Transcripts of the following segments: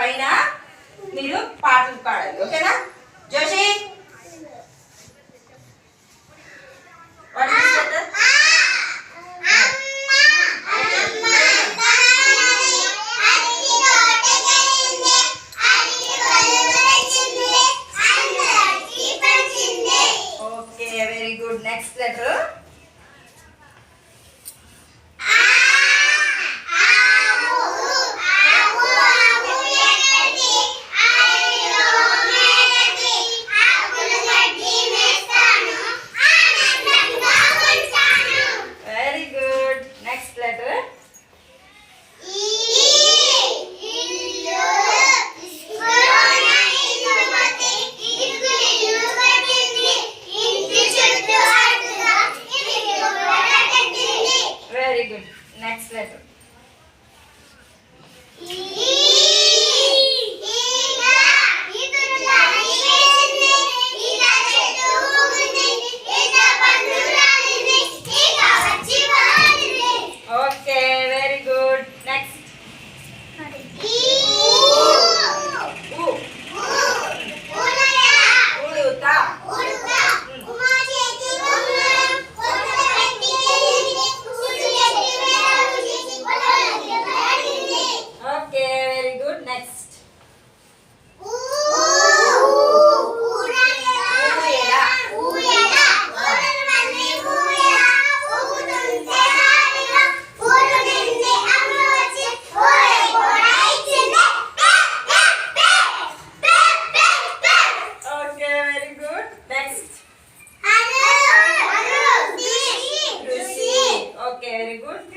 పైన మీరు పాటలు పాడాలి ఓకేనా Joshi okay very good next letter Next letter. Very.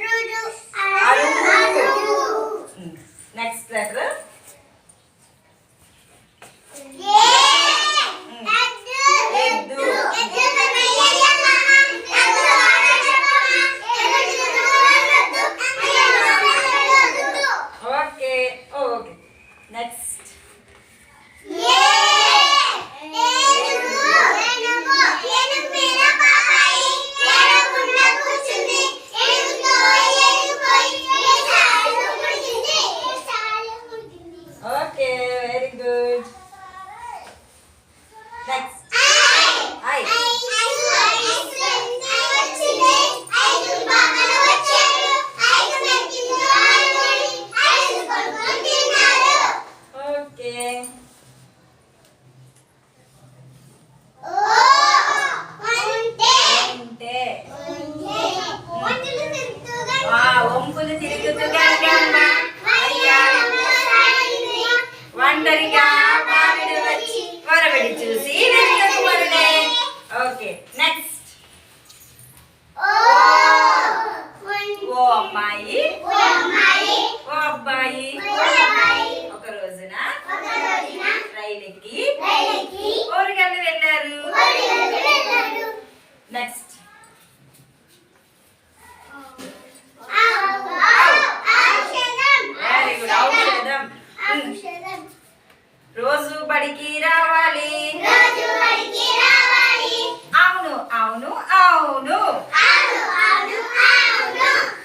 రోజు బడికి రావాలి. అవును అవును అవును.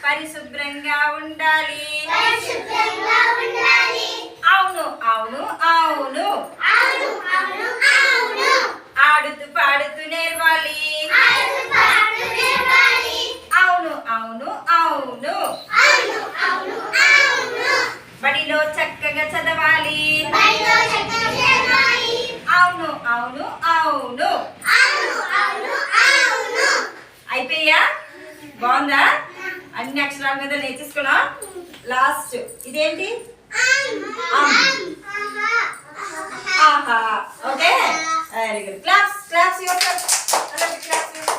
పరిశుభ్రంగా ఉండాలి. అవును అవును అవును. ఆడుతూ బాగుందా? అన్ని అక్షరాల మీద నేర్చేసుకున్నా? లాస్ట్ ఇదేంటి? ఆహా. Okay? Very good claps claps your